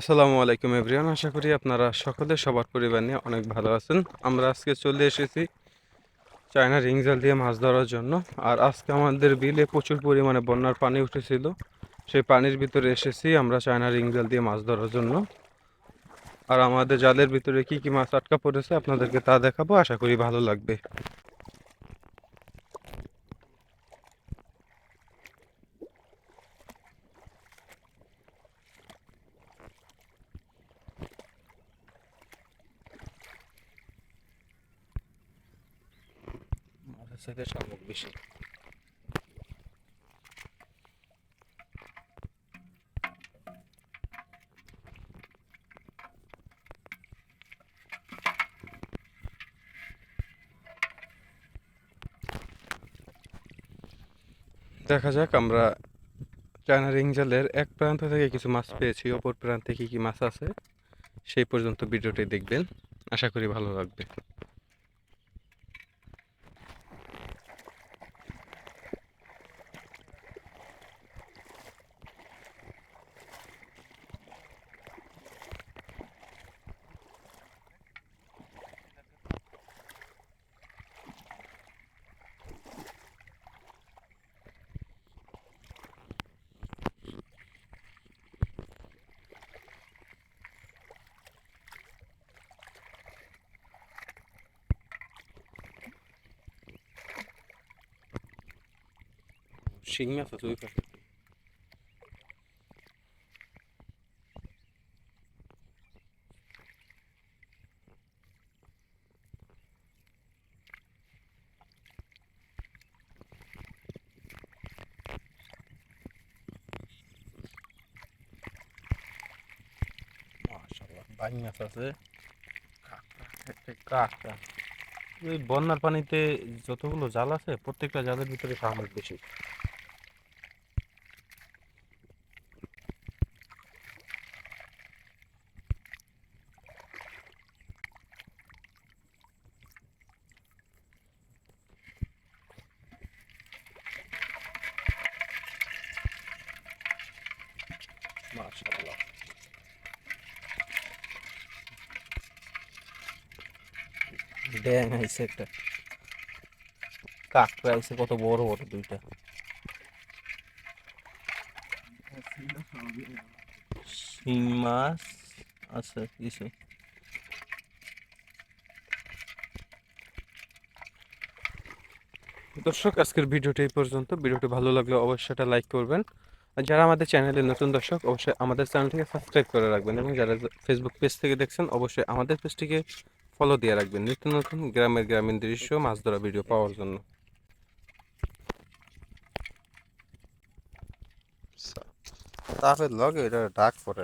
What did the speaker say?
আসসালামু আলাইকুম এভরিওয়ান, আশা করি আপনারা সকলে সবার পরিবার নিয়ে অনেক ভালো আছেন। আমরা আজকে চলে এসেছি চায়না রিংজাল দিয়ে মাছ ধরার জন্য। আর আজকে আমাদের বিলে প্রচুর পরিমাণে বন্যার পানি উঠেছিল। সেই পানির ভিতরে এসেছি আমরা চায়না রিংজাল দিয়ে মাছ ধরার জন্য। আর আমাদের জালের ভিতরে কি কি মাছ আটকা পড়েছে আপনাদেরকে তা দেখাবো, আশা করি ভালো লাগবে। সাথে শামুক বেশি। দেখা যাক, আমরা চায়না রিং জালের এক প্রান্ত থেকে কিছু মাছ পেয়েছি, অপর প্রান্তে কি কি মাছ আছে, সেই পর্যন্ত ভিডিওটি দেখবেন। আশা করি ভালো লাগবে। শিং মাছ আছে মাছ আছে বন্যার পানিতে যতগুলো জাল আছে, প্রত্যেকটা জালের ভিতরে শামুক বেশি। মাশাআল্লাহ ড্যাং আইছে একটা কাঁকড়া আইছে কত বড় বড় দুইটা শিং মাছ আছে কিছু দর্শক আজকের ভিডিওটি এই পর্যন্ত ভিডিওটি ভালো লাগলে অবশ্যই এটা লাইক করবেন আর যারা আমাদের চ্যানেলে নতুন দর্শক, অবশ্যই আমাদের চ্যানেলটিকে সাবস্ক্রাইব করে রাখবেন এবং যারা ফেসবুক পেজ থেকে দেখছেন, অবশ্যই আমাদের পেজটিকে ফলো দিয়ে রাখবেন নতুন নতুন গ্রামের গ্রামীণ দৃশ্য মাছ ধরা ভিডিও পাওয়ার জন্য। তাহলে লগে এটা ডাক পরে